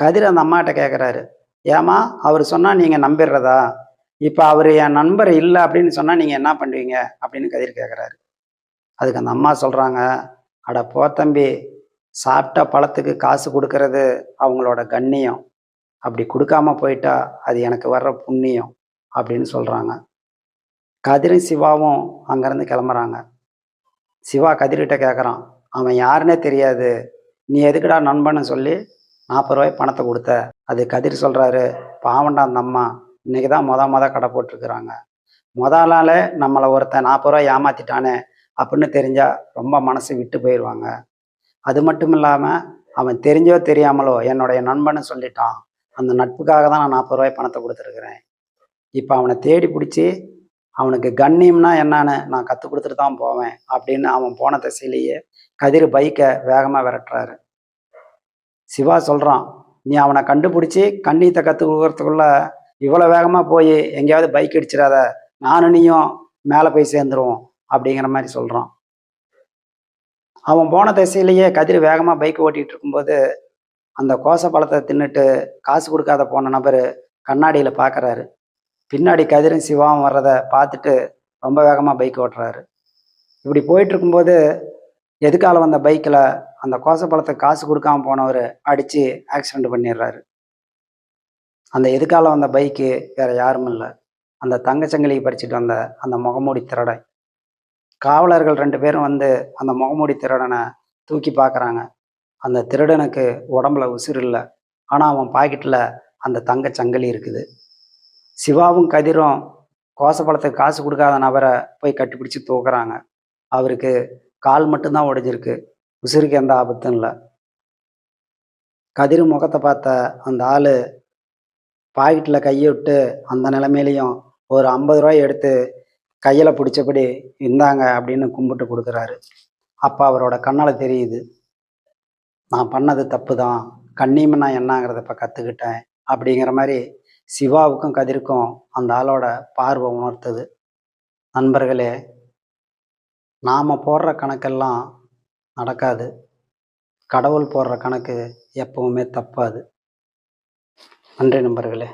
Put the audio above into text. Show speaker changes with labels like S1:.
S1: கதிர் அந்த அம்மாட்ட கேட்குறாரு ஏமா அவர் சொன்னால் நீங்கள் நம்பிடுறதா இப்போ அவர் என் நண்பர் இல்லை அப்படின்னு சொன்னால் நீங்கள் என்ன பண்ணுவீங்க? அப்படின்னு கதிர் கேட்குறாரு அதுக்கு அந்த அம்மா சொல்கிறாங்க அட போ தம்பி சாப்பிட்ட பழத்துக்கு காசு கொடுக்கறது அவங்களோட கண்ணியம். அப்படி கொடுக்காம போயிட்டா அது எனக்கு வர்ற புண்ணியம் அப்படின்னு சொல்கிறாங்க கதிரும் சிவாவும் அங்கேருந்து கிளம்புறாங்க. சிவா கதிர்கிட்ட கேட்குறான் அவன் யாருன்னே தெரியாது. நீ எதுக்குடா நண்பன்னு சொல்லி நாற்பது ரூபாய் பணத்தை கொடுத்த. அது கதிர் சொல்கிறாரு பாவண்டா அந்த அம்மா. இன்னைக்கு தான் மொத மொதல் கடை போட்டிருக்கிறாங்க. மொத நாளே நம்மளை ஒருத்தன் நாற்பது ரூபாய் ஏமாத்திட்டானே அப்படின்னு தெரிஞ்சால் ரொம்ப மனசு விட்டு போயிடுவாங்க அது மட்டும் இல்லாமல் அவன் தெரிஞ்சோ தெரியாமலோ என்னுடைய நண்பன்னு சொல்லிட்டான். அந்த நட்புக்காக தான் நான் நாற்பது ரூபாய் பணத்தை கொடுத்துருக்குறேன். இப்போ அவனை தேடி பிடிச்சி அவனுக்கு கண்ணியம்னா என்னன்னு நான் கற்றுக் கொடுத்துட்டு தான் போவேன் அப்படின்னு அவன் போன திசையிலேயே கதிர் பைக்கை வேகமாக விரட்டுறாரு. சிவா சொல்கிறான் நீ அவனை கண்டுபிடிச்சி கண்ணியத்தை கற்றுக் கொடுக்கறதுக்குள்ள இவ்வளோ வேகமாக போய் எங்கேயாவது பைக் அடிச்சிடாத நானும் நீயும் மேலே போய் சேர்ந்துருவோம் அப்படிங்கிற மாதிரி சொல்கிறான் அவன் போன திசையிலேயே கதிர் வேகமாக பைக் ஓட்டிகிட்டு இருக்கும்போது அந்த கோச பழத்தை தின்னுட்டு காசு கொடுக்காத போன நபர் கண்ணாடியில் பார்க்குறாரு பின்னாடி கதிரும் சிவாவும் வர்றதை பார்த்துட்டு ரொம்ப வேகமாக பைக் ஓட்டுறாரு. இப்படி போயிட்டு இருக்கும்போது எதுக்கால வந்த பைக்கில் அந்த கோசப்பழத்தை காசு கொடுக்காம போனவர் அடித்து ஆக்சிடெண்ட் பண்ணிடுறாரு. அந்த எதுக்கால வந்த பைக்கு வேற யாரும் இல்லை. அந்த தங்கச்சங்கிலியை பறிச்சுட்டு வந்த அந்த முகமூடி திருடை. காவலர்கள் ரெண்டு பேரும் வந்து அந்த முகமூடி திருடனை தூக்கி பார்க்குறாங்க. அந்த திருடனுக்கு உடம்புல உசுறு இல்லை. ஆனால் அவன் பாக்கெட்டில் அந்த தங்கச்சங்கிலி இருக்குது. சிவாவும் கதிரும் கோசப்பழத்துக்கு காசு கொடுக்காத நபரை போய் கட்டிப்பிடிச்சு தூக்குறாங்க. அவருக்கு கால் மட்டும்தான் உடைஞ்சிருக்கு. உசிறுக்கு எந்த ஆபத்தும் இல்லை. கதிர் முகத்தை பார்த்த அந்த ஆள் பாக்கெட்டில் கையை விட்டு அந்த நிலைமையிலையும் ஒரு ஐம்பது ரூபாய் எடுத்து கையில் பிடிச்சபடி இருந்தாங்க அப்படின்னு கும்பிட்டு கொடுக்குறாரு. அப்போ அவரோட கண்ணால் தெரியுது. நான் பண்ணது தப்பு தான் கண்ணியம்னா என்னங்கிறத இப்போ கற்றுக்கிட்டேன் அப்படிங்கிற மாதிரி சிவாவுக்கும் கதிருக்கும் அந்த ஆளோட பார்வை உணர்த்துது. நண்பர்களே நாம் போடுற கணக்கெல்லாம் நடக்காது. கடவுள் போடுற கணக்கு எப்பவுமே தப்பாது. நன்றி நண்பர்களே.